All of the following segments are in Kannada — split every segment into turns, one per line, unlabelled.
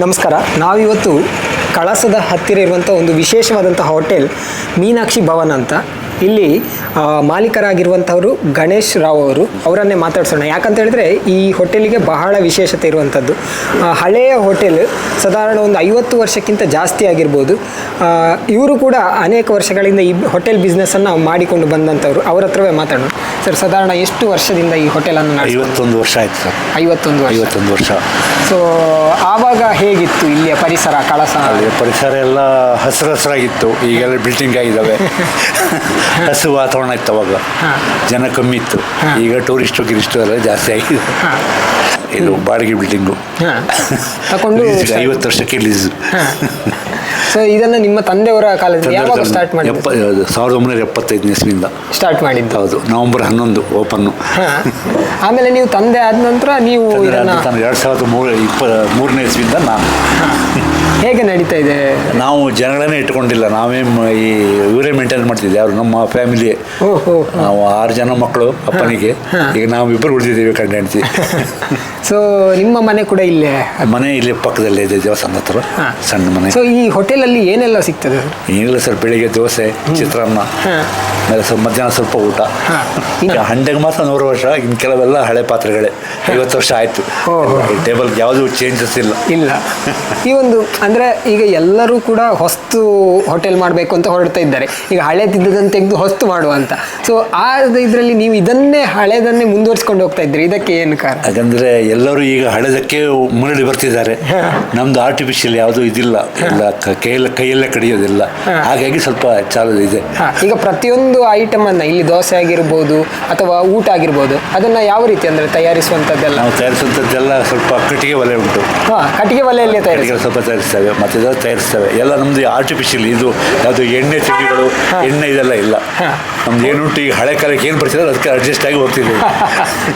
ನಮಸ್ಕಾರ. ನಾವಿವತ್ತು ಕಳಸದ ಹತ್ತಿರ ಇರುವಂಥ ಒಂದು ವಿಶೇಷವಾದಂಥ ಹೋಟೆಲ್ ಮೀನಾಕ್ಷಿ ಭವನ್ ಅಂತ. ಇಲ್ಲಿ ಮಾಲೀಕರಾಗಿರುವಂಥವರು ಗಣೇಶ್ ರಾವ್ ಅವರು ಅವರನ್ನೇ ಮಾತಾಡ್ಸೋಣ. ಯಾಕಂತ ಹೇಳಿದ್ರೆ ಈ ಹೋಟೆಲಿಗೆ ಬಹಳ ವಿಶೇಷತೆ ಇರುವಂಥದ್ದು. ಹಳೆಯ ಹೋಟೆಲ್ ಸಾಧಾರಣ ಒಂದು ಐವತ್ತು ವರ್ಷಕ್ಕಿಂತ ಜಾಸ್ತಿ ಆಗಿರ್ಬೋದು. ಇವರು ಕೂಡ ಅನೇಕ ವರ್ಷಗಳಿಂದ ಈ ಹೋಟೆಲ್ ಬಿಸ್ನೆಸ್ಸನ್ನು ಮಾಡಿಕೊಂಡು ಬಂದಂಥವ್ರು. ಅವ್ರ ಹತ್ರವೇ ಮಾತಾಡೋಣ. ಸರ್ ಸಾಧಾರಣ ಎಷ್ಟು ವರ್ಷದಿಂದ ಈ ಹೋಟೆಲನ್ನು
ಐವತ್ತೊಂದು ವರ್ಷ ಆಯ್ತು ಸರ್.
ಐವತ್ತೊಂದು
ಐವತ್ತೊಂದು ವರ್ಷ.
ಸೊ ಆವಾಗ ಹೇಗಿತ್ತು ಇಲ್ಲಿಯ ಪರಿಸರ ಕಳಸ?
ಪರಿಸರ ಎಲ್ಲ ಹಸಿರು ಹಸಿರಾಗಿತ್ತು. ಈಗೆಲ್ಲ ಬಿಲ್ಡಿಂಗ್ ಆಗಿದ್ದಾವೆ. ಹಸು ವಾತಾವರಣ ಇತ್ತು ಅವಾಗ. ಜನ ಕಮ್ಮಿ ಇತ್ತು. ಈಗ ಟೂರಿಸ್ಟು ಗಿರಿಸ್ಟು ಎಲ್ಲ ಜಾಸ್ತಿ ಆಗಿದೆ. ಇದು ಬಾಡಿಗೆ ಬಿಲ್ಡಿಂಗು ಐವತ್ತು ವರ್ಷಕ್ಕೆ ಲೀಸ್
ಸೊ ಇದನ್ನ ನಿಮ್ಮ ತಂದೆಯವರ ಕಾಲದಲ್ಲಿ ಯಾವಾಗ ಸ್ಟಾರ್ಟ್ ಮಾಡಿ
ಎಪ್ಪ ಸಾವಿರದ ಒಂಬೈನೂರ ಎಪ್ಪತ್ತೈದನೇ ಇಸ್ವಿಯಿಂದ.
ಸ್ಟಾರ್ಟ್ ಮಾಡಿದ್ದು.
ಹೌದು ನವೆಂಬರ್ ಹನ್ನೊಂದು ಓಪನ್ನು.
ಆಮೇಲೆ ನೀವು ತಂದೆ ಆದ ನಂತರ ನೀವು ಇದನ್ನ
ಎರಡು ಸಾವಿರದ ಮೂರು ಇಪ್ಪ ಮೂರನೇ ಇಸ್ವಿಯಿಂದ ನಾನು.
ಹೇಗೆ ನಡೀತಾ ಇದೆ?
ನಾವು ಜನಗಳನ್ನೇ ಇಟ್ಕೊಂಡಿಲ್ಲ ನಾವೇ ಈ ಇವರೇ ಮೇಂಟೈನ್ ಮಾಡ್ತಿದ್ದೆ ಅವರು ನಮ್ಮ ಫ್ಯಾಮಿಲಿ ನಾವು ಆರು ಜನ ಮಕ್ಕಳು ಅಪ್ಪನಿಗೆ. ಈಗ ನಾವು ಇಬ್ಬರು ಉಳಿದಿದ್ದೀವಿ ಕಂಡು ಹೆಣ್ತಿ
ಸೊ ನಿಮ್ಮ ಮನೆ ಕೂಡ ಇಲ್ಲೇ?
ಮನೆ ಇಲ್ಲಿ ಪಕ್ಕದಲ್ಲೇ ಇದೆ ದೇವಸ್ಥಾನ ಹತ್ರ. ಸಣ್ಣ ಮನೆ.
ಸೊ ಈ ಹೋಟೆಲಲ್ಲಿ ಏನೆಲ್ಲ ಸಿಗ್ತದೆ?
ಏನಿಲ್ಲ ಸರ್ ಬೆಳಿಗ್ಗೆ ದೋಸೆ ಚಿತ್ರಾನ್ನ. ಆಮೇಲೆ ಸ್ವಲ್ಪ ಮಧ್ಯಾಹ್ನ ಸ್ವಲ್ಪ ಊಟ. ಈಗ ಹಂಡೆಗೆ ಮಾತ್ರ ನೂರು ವರ್ಷ ಇನ್ನು ಕೆಲವೆಲ್ಲ ಹಳೆ ಪಾತ್ರೆಗಳೇ. ಐವತ್ತು ವರ್ಷ ಆಯಿತು. ಟೇಬಲ್ ಯಾವುದೂ ಚೇಂಜಸ್ ಇಲ್ಲ.
ಇಲ್ಲ. ಈ ಒಂದು ಅಂದ್ರೆ ಈಗ ಎಲ್ಲರೂ ಕೂಡ ಹೊಸ್ತು ಹೋಟೆಲ್ ಮಾಡಬೇಕು ಅಂತ ಹೊರಡ್ತಾ ಇದ್ದಾರೆ. ಈಗ ಹಳೆದಿದ್ದದನ್ನು ತೆಗೆದು ಹೊಸ್ತು ಮಾಡುವ ಅಂತ. ಸೊ ಆ ಇದರಲ್ಲಿ ನೀವು ಇದನ್ನೇ ಹಳೆದನ್ನೇ ಮುಂದುವರಿಸ್ಕೊಂಡು ಹೋಗ್ತಾ ಇದ್ರಿ ಇದಕ್ಕೆ ಏನು ಕಾರಣ?
ಯಾಕಂದರೆ ಎಲ್ಲರೂ ಈಗ ಹಳೆದಕ್ಕೆ ಮುನ್ನಡಿ ಬರ್ತಿದ್ದಾರೆ.
ನಮ್ಮದು
ನಮ್ದು ಆರ್ಟಿಫಿಷಿಯಲ್ ಯಾವುದೂ ಇದಿಲ್ಲ. ಎಲ್ಲ ಕೈಯಲ್ಲೇ ಕಡಿಯೋದಿಲ್ಲ. ಹಾಗಾಗಿ ಸ್ವಲ್ಪ ಚಾಲು ಇದೆ.
ಈಗ ಪ್ರತಿಯೊಂದು ಐಟಮ್ ಅನ್ನ ಇಲ್ಲಿ ದೋಸೆ ಆಗಿರ್ಬೋದು ಅಥವಾ ಊಟ ಆಗಿರ್ಬೋದು ಅದನ್ನ ಯಾವ ರೀತಿ ಅಂದರೆ ತಯಾರಿಸುವಂಥದ್ದೆಲ್ಲ
ನಾವು ತಯಾರಿಸುವಂಥದ್ದೆಲ್ಲ ಸ್ವಲ್ಪ ಕಟ್ಟಿಗೆ ಒಲೆ ಉಂಟು.
ಹಾ ಕಟ್ಟಿಗೆ ಒಲೆಯಲ್ಲೇ ತಯಾರಿಸಿ
ಕಟ್ಟಿಗೆ ಸ್ವಲ್ಪ ತಯಾರಿಸ್ತೇವೆ ಮತ್ತೆ ಇದೆಲ್ಲ ತಯಾರಿಸ್ತೇವೆ. ಎಲ್ಲ ನಮ್ದು ಆರ್ಟಿಫಿಷಿಯಲ್ ಇದು ಯಾವುದು ಎಣ್ಣೆ ತಿಂಡಿಗಳು ಎಣ್ಣೆ ಇದೆಲ್ಲ ಇಲ್ಲ. ನಮ್ದು ಏನುಂಟು ಈಗ ಹಳೆ ಕಾಲಕ್ಕೆ ಏನು ಬರ್ತಿದ್ರೆ ಅದಕ್ಕೆ ಅಡ್ಜಸ್ಟ್ ಆಗಿ ಹೋಗ್ತಿದ್ವಿ.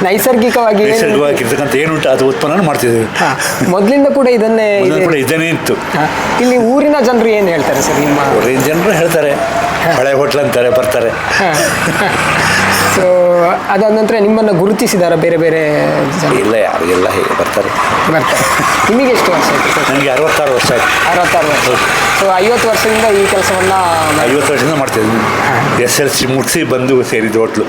ನೈಸರ್ಗಿಕವಾಗಿ ಏನು-
ನೈಸರ್ಗಿಕವಾಗಿರ್ತಕ್ಕಂಥ ಏನುಂಟು ಅದು ಉತ್ಪನ್ನ ಮಾಡ್ತಿದ್ದೀವಿ
ಮೊದಲಿಂದ ಕೂಡ ಇದನ್ನೇ.
ಕೂಡ ಇದನ್ನೇ ಇತ್ತು.
ಇಲ್ಲಿ ಊರಿನ ಜನರು ಏನು ಹೇಳ್ತಾರೆ ಸರ್ ನಿಮ್ಮ
ಊರಿನ ಜನರು ಹೇಳ್ತಾರೆ ಹಳೆ ಹೋಟ್ಲ್ ಅಂತಾರೆ ಬರ್ತಾರೆ.
ಸೊ ಅದಾದ ನಂತರ ನಿಮ್ಮನ್ನ ಗುರುತಿಸಿದಾರ ಬೇರೆ ಬೇರೆ ಜನ
ಇಲ್ಲ ಯಾರಿಗೆಲ್ಲ ಹೇಗೆ ಬರ್ತಾರೆ.
ಬರ್ತಾರೆ. ನಿಮಗೆ ಎಷ್ಟು ವರ್ಷ ಆಯಿತು? ಸರ್
ನನಗೆ ಅರವತ್ತಾರು ವರ್ಷ ಆಯ್ತು.
ಅರವತ್ತಾರು ವರ್ಷ. ಸೊ ಐವತ್ತು ವರ್ಷದಿಂದ ಈ ಕೆಲಸವನ್ನ
ಐವತ್ತು ವರ್ಷದಿಂದ ಮಾಡ್ತಿದ್ದೀನಿ ಎಸ್ ಎಲ್ ಸಿ ಮುಟ್ಸಿ ಬಂದು ಸೇರಿದ್ದು ಹೋಟ್ಲು.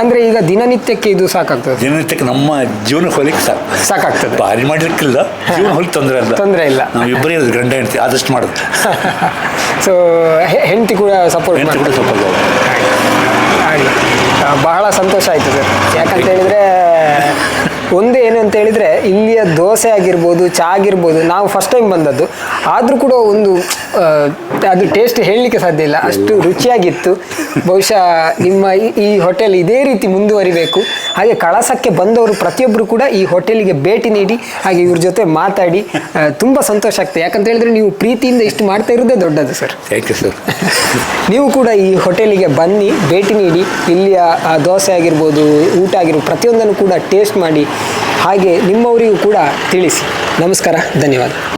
ಅಂದರೆ ಈಗ ದಿನನಿತ್ಯಕ್ಕೆ ಇದು ಸಾಕಾಗ್ತದೆ.
ದಿನನಿತ್ಯಕ್ಕೆ ನಮ್ಮ ಜೀವನ ಹೊಲಿಕ್ಕೆ ಸಾಕು
ಸಾಕಾಗ್ತದೆ.
ಭಾರಿ ಮಾಡ್ಲಿಕ್ಕಿಲ್ಲ ಜೀವನ ಹೊಲಿಗೆ ತೊಂದರೆ ಇಲ್ಲ.
ತೊಂದರೆ ಇಲ್ಲ.
ನಾವು ಇಬ್ಬರೇ ಇರೋದು ಗಂಡ ಹೆಂಡತಿ ಆದಷ್ಟು ಮಾಡೋದು.
ಸೊ ಹೆಂಡತಿ ಕೂಡ ಸಪೋರ್ಟ್
ಹೆಂಡತಿ ಕೂಡ
ಸಪೋರ್ಟ್ ಬಹಳ ಸಂತೋಷ ಆಯಿತು ಸರ್ ಯಾಕಂತ ಹೇಳಿದರೆ ಒಂದು ಏನು ಅಂತ ಹೇಳಿದರೆ ಇಲ್ಲಿಯ ದೋಸೆ ಆಗಿರ್ಬೋದು ಚಹಾ ಆಗಿರ್ಬೋದು ನಾವು ಫಸ್ಟ್ ಟೈಮ್ ಬಂದದ್ದು. ಆದರೂ ಕೂಡ ಒಂದು ಅದು ಟೇಸ್ಟ್ ಹೇಳಲಿಕ್ಕೆ ಸಾಧ್ಯ ಇಲ್ಲ. ಅಷ್ಟು ರುಚಿಯಾಗಿತ್ತು. ಬಹುಶಃ ನಿಮ್ಮ ಈ- ಹೋಟೆಲ್ ಇದೇ ರೀತಿ ಮುಂದುವರಿಬೇಕು. ಹಾಗೆ ಕಳಸಕ್ಕೆ ಬಂದವರು ಪ್ರತಿಯೊಬ್ಬರು ಕೂಡ ಈ ಹೋಟೆಲಿಗೆ ಭೇಟಿ ನೀಡಿ ಹಾಗೆ ಇವ್ರ ಜೊತೆ ಮಾತಾಡಿ ತುಂಬ ಸಂತೋಷ ಆಗ್ತದೆ. ಯಾಕಂತ ಹೇಳಿದ್ರೆ ನೀವು ಪ್ರೀತಿಯಿಂದ ಇಷ್ಟು ಮಾಡ್ತಾ ಇರೋದೇ ದೊಡ್ಡದು ಸರ್
ಥ್ಯಾಂಕ್ ಯು ಸರ್
ನೀವು ಕೂಡ ಈ ಹೋಟೆಲಿಗೆ ಬನ್ನಿ ಭೇಟಿ ನೀಡಿ. ಇಲ್ಲಿಯ ಆ, ದೋಸೆ ಆಗಿರ್ಬೋದು ಊಟ ಆಗಿರ್ಬೋದು ಪ್ರತಿಯೊಂದನ್ನು ಕೂಡ ಟೇಸ್ಟ್ ಮಾಡಿ ಹಾಗೆ ನಿಮ್ಮವರಿಗೂ ಕೂಡ ತಿಳಿಸಿ. ನಮಸ್ಕಾರ ಧನ್ಯವಾದ.